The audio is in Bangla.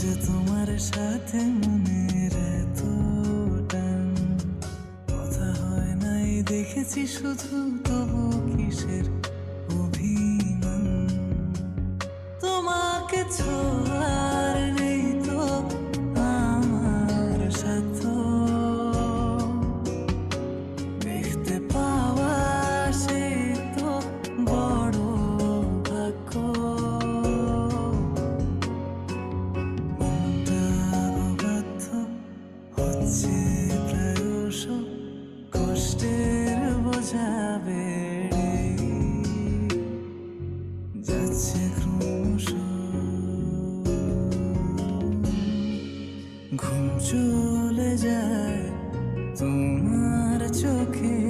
যে তোমার সাথে মনের এত টান কথা হয় নাই। দেখেছি শুধু তবু কিসের অভিমান। তোমাকে ছোঁয়ার নেই তো আমার সাথ। দেখতে পাওয়া কষ্টের বোঝাবে যাচ্ছে ঘুম চলে যায় তোমার চোখে।